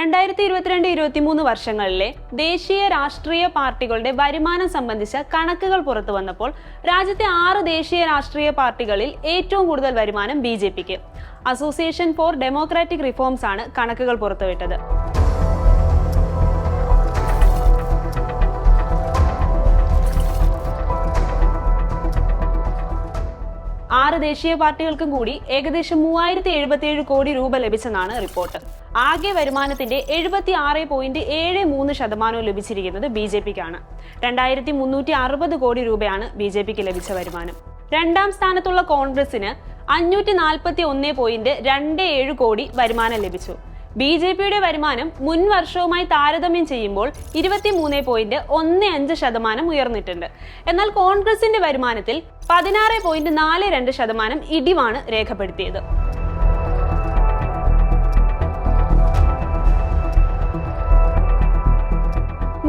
രണ്ടായിരത്തി ഇരുപത്തിരണ്ട് ഇരുപത്തിമൂന്ന് വർഷങ്ങളിലെ ദേശീയ രാഷ്ട്രീയ പാർട്ടികളുടെ വരുമാനം സംബന്ധിച്ച കണക്കുകൾ പുറത്തു വന്നപ്പോൾ രാജ്യത്തെ ആറ് ദേശീയ രാഷ്ട്രീയ പാർട്ടികളിൽ ഏറ്റവും കൂടുതൽ വരുമാനം B association for democratic reforms ആണ് കണക്കുകൾ പുറത്തുവിട്ടത്. ആറ് ദേശീയ പാർട്ടികൾക്കും കൂടി ഏകദേശം മൂവായിരത്തി എഴുപത്തിയേഴ് കോടി രൂപ ലഭിച്ചെന്നാണ് റിപ്പോർട്ട്. ആകെ വരുമാനത്തിന്റെ എഴുപത്തി ആറ് പോയിന്റ് ഏഴ് മൂന്ന് ശതമാനവും ലഭിച്ചിരിക്കുന്നത് ബി ജെ പിക്കാണ്. രണ്ടായിരത്തി മുന്നൂറ്റി അറുപത് കോടി രൂപയാണ് ബി ജെ പിക്ക് ലഭിച്ച വരുമാനം. രണ്ടാം സ്ഥാനത്തുള്ള കോൺഗ്രസിന് അഞ്ഞൂറ്റി നാൽപ്പത്തി ഒന്ന് പോയിന്റ് രണ്ട് ഏഴ് കോടി വരുമാനം ലഭിച്ചു. ബി ജെ പിയുടെ വരുമാനം മുൻ വർഷവുമായി താരതമ്യം ചെയ്യുമ്പോൾ ഇരുപത്തിമൂന്ന് പോയിന്റ് ഒന്ന് അഞ്ച് ശതമാനം ഉയർന്നിട്ടുണ്ട്. എന്നാൽ കോൺഗ്രസിന്റെ വരുമാനത്തിൽ പതിനാറ് പോയിന്റ് നാല് രണ്ട് ശതമാനം ഇടിവാണ് രേഖപ്പെടുത്തിയത്.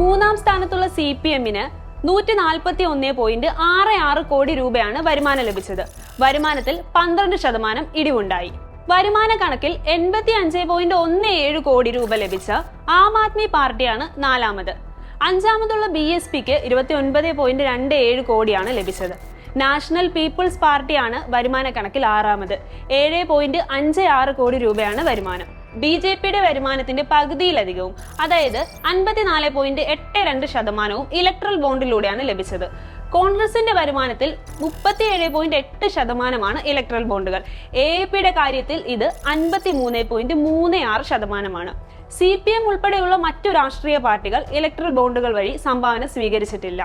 മൂന്നാം സ്ഥാനത്തുള്ള സി പി എമ്മിന് നൂറ്റി നാൽപ്പത്തി ഒന്ന് പോയിന്റ് ആറ് ആറ് കോടി രൂപയാണ് വരുമാനം ലഭിച്ചത്. വരുമാനത്തിൽ പന്ത്രണ്ട് ശതമാനം ഇടിവുണ്ടായി. വരുമാന കണക്കിൽ എൺപത്തി അഞ്ച് പോയിന്റ് ഒന്ന് ഏഴ് കോടി രൂപ ലഭിച്ച ആം ആദ്മി പാർട്ടിയാണ് നാലാമത്. അഞ്ചാമതുള്ള ബി എസ് പിക്ക് ഇരുപത്തി ഒൻപത് പോയിന്റ് രണ്ട് ഏഴ് കോടിയാണ് ലഭിച്ചത്. നാഷണൽ പീപ്പിൾസ് പാർട്ടിയാണ് വരുമാന കണക്കിൽ ആറാമത്. ഏഴ് പോയിന്റ് അഞ്ച് ആറ് കോടി രൂപയാണ് വരുമാനം. ബി ജെ പിയുടെ വരുമാനത്തിന്റെ പകുതിയിലധികവും അതായത് അൻപത്തിനാല് പോയിന്റ് എട്ട് രണ്ട് ശതമാനവും ഇലക്ട്രൽ ബോണ്ടിലൂടെയാണ് ലഭിച്ചത്. കോൺഗ്രസിന്റെ വരുമാനത്തിൽ മുപ്പത്തിയേഴ് പോയിന്റ് എട്ട് ശതമാനമാണ് ഇലക്ട്രൽ ബോണ്ടുകൾ എ പിയുടെ കാര്യത്തിൽ ഇത് അൻപത്തി മൂന്ന് പോയിന്റ് മൂന്ന് ആറ് ശതമാനമാണ്. സി പി എം ഉൾപ്പെടെയുള്ള മറ്റു രാഷ്ട്രീയ പാർട്ടികൾ ഇലക്ട്രൽ ബോണ്ടുകൾ വഴി സംഭാവന സ്വീകരിച്ചിട്ടില്ല.